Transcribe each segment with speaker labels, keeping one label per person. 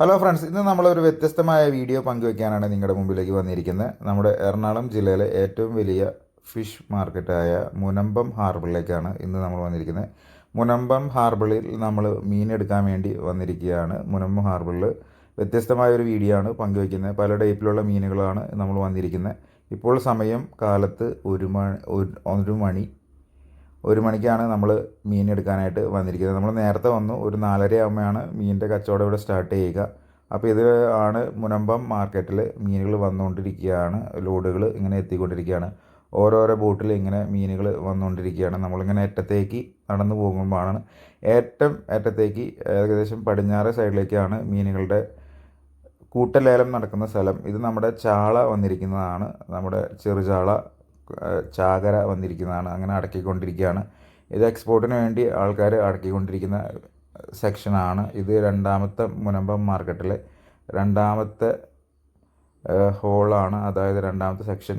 Speaker 1: Hello friends ഇന്ന് നമ്മളൊരു വ്യത്യസ്തമായ വീഡിയോ പങ്കുവയ്ക്കാനാണ് നിങ്ങളുടെ മുമ്പിലേക്ക് വന്നിരിക്കുന്നത്. നമ്മുടെ എറണാകുളം ജില്ലയിലെ ഏറ്റവും വലിയ ഫിഷ് മാർക്കറ്റായ മുനമ്പം ഹാർബറിലേക്കാണ് ഇന്ന് നമ്മൾ വന്നിരിക്കുന്നത്. മുനമ്പം ഹാർബറിൽ നമ്മൾ മീൻ എടുക്കാൻ വേണ്ടി വന്നിരിക്കുകയാണ്. മുനമ്പം ഹാർബറിൽ വ്യത്യസ്തമായ ഒരു വീഡിയോ ആണ് പങ്കുവയ്ക്കുന്നത് പല ടൈപ്പിലുള്ള മീനുകളാണ് നമ്മൾ വന്നിരിക്കുന്നത്. ഇപ്പോൾ സമയം കാലത്ത് ഒരു മണി ഒരു മണി ഒരു മണിക്കാണ് നമ്മൾ മീൻ എടുക്കാനായിട്ട് വന്നിരിക്കുന്നത്. നമ്മൾ നേരത്തെ വന്നു ഒരു നാലര ആകുമ്പോഴാണ് മീനിന്റെ കച്ചവടം ഇവിടെ സ്റ്റാർട്ട് ചെയ്യുക. അപ്പോൾ ഇത് ആണ് മുനമ്പം മാർക്കറ്റിൽ മീനുകൾ വന്നുകൊണ്ടിരിക്കുകയാണ് ലോഡുകൾ ഇങ്ങനെ എത്തിക്കൊണ്ടിരിക്കുകയാണ്. ഓരോരോ ബോട്ടിൽ ഇങ്ങനെ മീനുകൾ വന്നുകൊണ്ടിരിക്കുകയാണ്. നമ്മളിങ്ങനെ അറ്റത്തേക്ക് നടന്നു പോകുമ്പോഴാണ് ഏറ്റവും അറ്റത്തേക്ക് ഏകദേശം പടിഞ്ഞാറ് സൈഡിലേക്കാണ് മീനുകളുടെ കൂട്ടലേലം നടക്കുന്ന സ്ഥലം. ഇത് നമ്മുടെ ചാള വന്നിരിക്കുന്നതാണ്. നമ്മുടെ ചെറുചാള ചാകര വന്നിരിക്കുന്നതാണ് അങ്ങനെ അടക്കിക്കൊണ്ടിരിക്കുകയാണ്. ഇത് എക്സ്പോർട്ടിന് വേണ്ടി ആൾക്കാർ അടക്കിക്കൊണ്ടിരിക്കുന്ന സെക്ഷനാണ് ഇത് രണ്ടാമത്തെ മുനമ്പം മാർക്കറ്റിലെ രണ്ടാമത്തെ ഹോളാണ് അതായത് രണ്ടാമത്തെ സെക്ഷൻ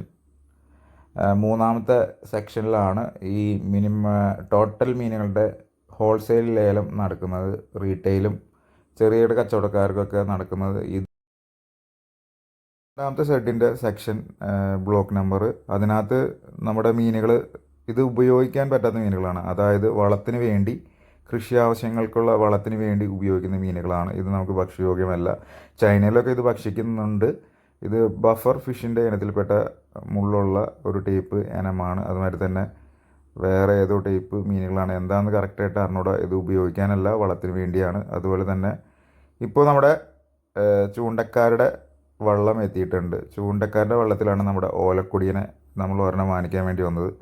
Speaker 1: മൂന്നാമത്തെ സെക്ഷനിലാണ് ഈ മിനിമ ടോട്ടൽ മീനുകളുടെ ഹോൾസെയിൽ ലേലം നടക്കുന്നത് റീറ്റെയിലും ചെറിയ കച്ചവടക്കാർക്കൊക്കെ നടക്കുന്നത് ഈ രണ്ടാമത്തെ ഷെഡിന്റെ സെക്ഷൻ ബ്ലോക്ക് നമ്പർ. അതിനകത്ത് നമ്മുടെ മീനുകൾ ഇത് ഉപയോഗിക്കാൻ പറ്റാത്ത മീനുകളാണ്. അതായത് വളത്തിന് വേണ്ടി കൃഷി ആവശ്യങ്ങൾക്കുള്ള വളത്തിന് വേണ്ടി ഉപയോഗിക്കുന്ന മീനുകളാണ്. ഇത് നമുക്ക് ഭക്ഷ്യയോഗ്യമല്ല. ചൈനയിലൊക്കെ ഇത് ഭക്ഷിക്കുന്നുണ്ട്. ഇത് ബഫർ ഫിഷിന്റെ ഇനത്തിൽപ്പെട്ട മുള്ളുള്ള ഒരു ടൈപ്പ് ഇനമാണ്. അതുമാതിരി തന്നെ വേറെ ഏതോ ടൈപ്പ് മീനുകളാണ്. എന്താണെന്ന് കറക്റ്റായിട്ട് അറിഞ്ഞൂടെ. ഇത് ഉപയോഗിക്കാനല്ല വളത്തിന് വേണ്ടിയാണ്. അതുപോലെ തന്നെ ഇപ്പോൾ നമ്മുടെ ചൂണ്ടക്കാരുടെ വള്ളം എത്തിയിട്ടുണ്ട്. ചൂണ്ടക്കാരുടെ വള്ളത്തിലാണ് നമ്മുടെ ഓലക്കുടിയനെ നമ്മൾ ഒരെണ്ണം വാങ്ങിക്കാൻ വേണ്ടി വന്നത്.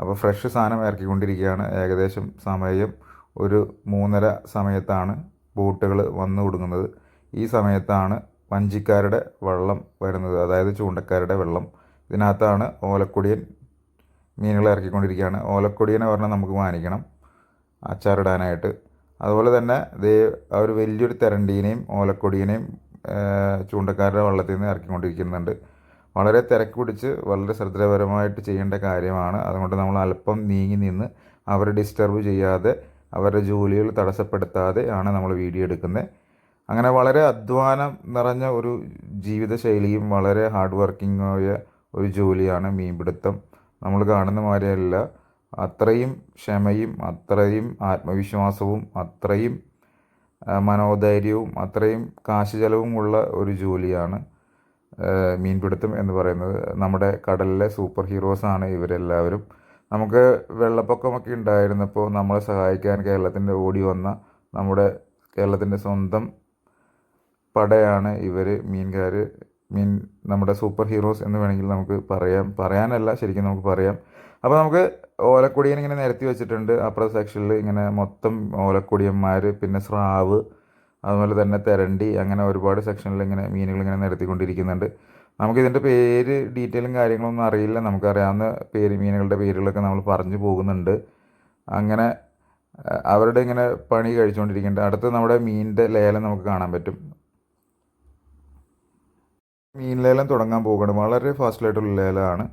Speaker 1: അപ്പോൾ ഫ്രഷ് സാധനം ഇറക്കിക്കൊണ്ടിരിക്കുകയാണ്. ഏകദേശം സമയം ഒരു മൂന്നര സമയത്താണ് ബോട്ടുകൾ വന്നു കൊടുക്കുന്നത് ഈ സമയത്താണ് വഞ്ചിക്കാരുടെ വള്ളം വരുന്നത്. അതായത് ചൂണ്ടക്കാരുടെ വെള്ളം. ഇതിനകത്താണ് ഓലക്കൊടിയൻ മീനുകൾ ഇറക്കിക്കൊണ്ടിരിക്കുകയാണ്. ഓലക്കുടിയനെ പറഞ്ഞാൽ നമുക്ക് മാനിക്കണം അച്ചാറിടാനായിട്ട്. അതുപോലെ തന്നെ ദേ ഒരു വലിയൊരു തെരണ്ടീനെയും ഓലക്കൊടിയനെയും ചൂണ്ടക്കാരുടെ വള്ളത്തിൽ നിന്ന് ഇറക്കിക്കൊണ്ടിരിക്കുന്നുണ്ട്. വളരെ തിരക്ക് പിടിച്ച് വളരെ ശ്രദ്ധാപരമായിട്ട് ചെയ്യേണ്ട കാര്യമാണ്. അതുകൊണ്ട് നമ്മൾ അല്പം നീങ്ങി നിന്ന് അവരെ ഡിസ്റ്റർബ് ചെയ്യാതെ അവരുടെ ജോലികൾ തടസ്സപ്പെടുത്താതെ ആണ് നമ്മൾ വീഡിയോ എടുക്കുന്നത്. അങ്ങനെ വളരെ അധ്വാനം നിറഞ്ഞ ഒരു ജീവിതശൈലിയും വളരെ ഹാർഡ് വർക്കിംഗായ ഒരു ജോലിയാണ് മീൻപിടുത്തം. നമ്മൾ കാണുന്ന മാതിരിയല്ല. അത്രയും ക്ഷമയും അത്രയും ആത്മവിശ്വാസവും അത്രയും മനോധൈര്യവും അത്രയും കാശ് ചെലവും ഉള്ള ഒരു ജോലിയാണ് മീൻപിടുത്തം എന്ന് പറയുന്നത്. നമ്മുടെ കടലിലെ സൂപ്പർ ഹീറോസാണ് ഇവരെല്ലാവരും. നമുക്ക് വെള്ളപ്പൊക്കമൊക്കെ ഉണ്ടായിരുന്നപ്പോൾ നമ്മളെ സഹായിക്കാൻ കേരളത്തിന്റെ ഓടി വന്ന നമ്മുടെ കേരളത്തിന്റെ സ്വന്തം പടയാണ് ഇവർ മീൻകാർ മീൻ നമ്മുടെ സൂപ്പർ ഹീറോസ് എന്ന് വേണമെങ്കിൽ നമുക്ക് പറയാം. പറയാനല്ല ശരിക്കും നമുക്ക് പറയാം. അപ്പോൾ നമുക്ക് ഓലക്കൊടിയൻ ഇങ്ങനെ നിരത്തി വെച്ചിട്ടുണ്ട്. അപ്പുറത്തെ സെക്ഷനിൽ ഇങ്ങനെ മൊത്തം ഓലക്കൊടിയന്മാർ പിന്നെ സ്രാവ് അതുപോലെ തന്നെ തെരണ്ടി അങ്ങനെ ഒരുപാട് സെക്ഷനിൽ ഇങ്ങനെ മീനുകൾ ഇങ്ങനെ നിരത്തിക്കൊണ്ടിരിക്കുന്നുണ്ട്. നമുക്കിതിന്റെ പേര് ഡീറ്റെയിലും കാര്യങ്ങളൊന്നും അറിയില്ല. നമുക്കറിയാവുന്ന പേര് മീനുകളുടെ പേരുകളൊക്കെ നമ്മൾ പറഞ്ഞു പോകുന്നുണ്ട്. അങ്ങനെ അവരുടെ ഇങ്ങനെ പണി കഴിച്ചുകൊണ്ടിരിക്കുന്നുണ്ട് അടുത്ത് നമ്മുടെ മീനിന്റെ ലേലം നമുക്ക് കാണാൻ പറ്റും. മീൻ ലേലം തുടങ്ങാൻ പോകുന്നുണ്ട് വളരെ ഫാസ്റ്റിലായിട്ടുള്ള ലേലമാണ്.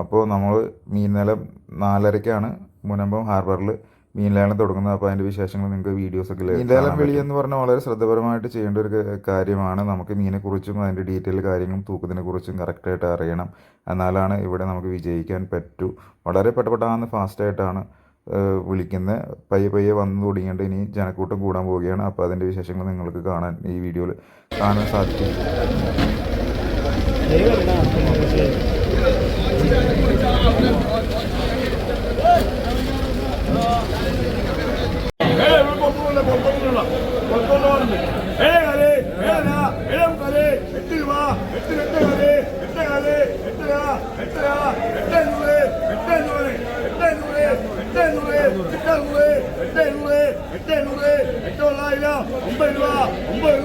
Speaker 1: അപ്പോൾ നമ്മൾ മീൻ നിലം നാലരയ്ക്കാണ് മുനമ്പം ഹാർബറിൽ മീൻ ലേലം തുടങ്ങുന്നത്. അപ്പോൾ അതിന്റെ വിശേഷങ്ങൾ നിങ്ങൾക്ക് വീഡിയോസൊക്കെ മീൻ ലേലം വിളി എന്ന് പറഞ്ഞാൽ വളരെ ശ്രദ്ധപരമായിട്ട് ചെയ്യേണ്ട ഒരു കാര്യമാണ്. നമുക്ക് മീനെക്കുറിച്ചും അതിന്റെ ഡീറ്റെയിൽ കാര്യങ്ങളും തൂക്കത്തിനെക്കുറിച്ചും കറക്റ്റായിട്ട് അറിയണം. എന്നാലാണ് ഇവിടെ നമുക്ക് വിജയിക്കാൻ പറ്റൂ. വളരെ പെട്ടപ്പെട്ടാന്ന് ഫാസ്റ്റായിട്ടാണ് വിളിക്കുന്നത്. പയ്യെ പയ്യെ വന്നു തുടങ്ങിയിട്ട് ഇനി ജനക്കൂട്ടം കൂടാൻ പോവുകയാണ്. അപ്പോൾ അതിന്റെ വിശേഷങ്ങൾ നിങ്ങൾക്ക് കാണാൻ ഈ വീഡിയോയിൽ കാണാൻ സാധിക്കും.
Speaker 2: ஒன்பது
Speaker 3: ரூபா ஒன்பது ரூபா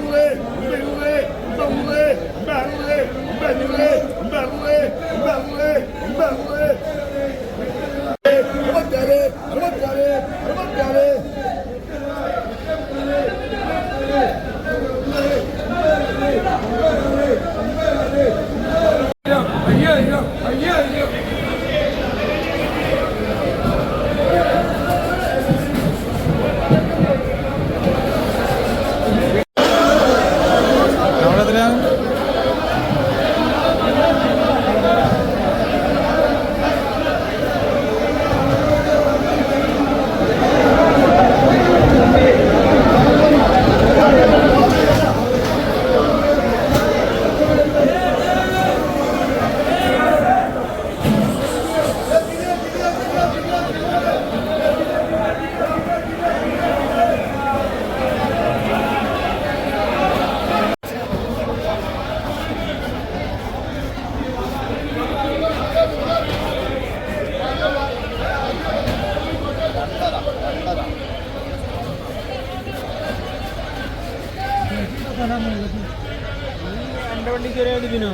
Speaker 3: ഒരു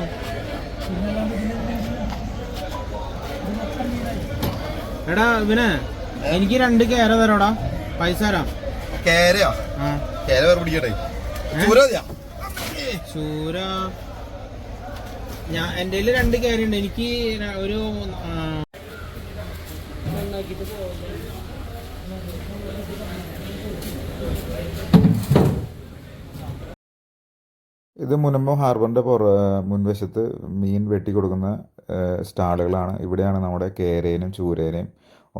Speaker 3: എടാ ഇവനെ എനിക്ക് രണ്ട് കേര തരോടാ. പൈസ തരാം.
Speaker 2: കേരയോ? കേര വേറെ പിടിക്കട്ടെ. ചൂര?
Speaker 3: ഞാൻ എന്റെ കയ്യിൽ രണ്ട് കേരയുണ്ട്. എനിക്ക് ഒരു ആ,
Speaker 1: ഇത് മുനമ്പം ഹാർബറിന്റെ പുറ മുൻവശത്ത് മീൻ വെട്ടി കൊടുക്കുന്ന സ്റ്റാളുകളാണ്. ഇവിടെയാണ് നമ്മുടെ കേരേനും ചൂരേനെയും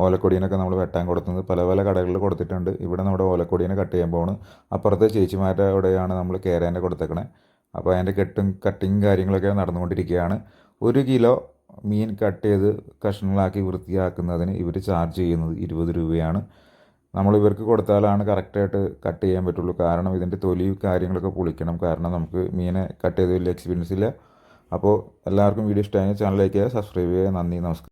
Speaker 1: ഓലക്കൊടിയനൊക്കെ നമ്മൾ വെട്ടാൻ കൊടുക്കുന്നത് പല പല കടകളിൽ കൊടുത്തിട്ടുണ്ട്. ഇവിടെ നമ്മുടെ ഓലക്കൊടിയനെ കട്ട് ചെയ്യാൻ ചെയ്യുമ്പോൾ അപ്പുറത്തെ ചേച്ചിമാരുടെ അവിടെയാണ് നമ്മൾ കേരേനെ കൊടുത്തേക്കണേ. അപ്പോൾ അതിന്റെ കെട്ടും കട്ടിങ് കാര്യങ്ങളൊക്കെ നടന്നുകൊണ്ടിരിക്കുകയാണ്. ഒരു കിലോ മീൻ കട്ട് ചെയ്ത് കഷ്ണങ്ങളാക്കി വൃത്തിയാക്കുന്നതിന് ഇവർ ചാർജ് ചെയ്യുന്നത് ഇരുപത് രൂപയാണ്. നമ്മൾ ഇവർക്ക് കൊടുത്താലാണ് കറക്റ്റായിട്ട് കട്ട് ചെയ്യാൻ പറ്റുള്ളൂ. കാരണം ഇതിന്റെ തൊലി കാര്യങ്ങളൊക്കെ പൊളിക്കണം. കാരണം നമുക്ക് മീനെ കട്ട് ചെയ്ത് വലിയ എക്സ്പീരിയൻസ് ഇല്ല. അപ്പോൾ എല്ലാവർക്കും വീഡിയോ ഇഷ്ടമായ ചാനലിലേക്ക് സബ്സ്ക്രൈബ് ചെയ്യുക. നന്ദി നമസ്കാരം.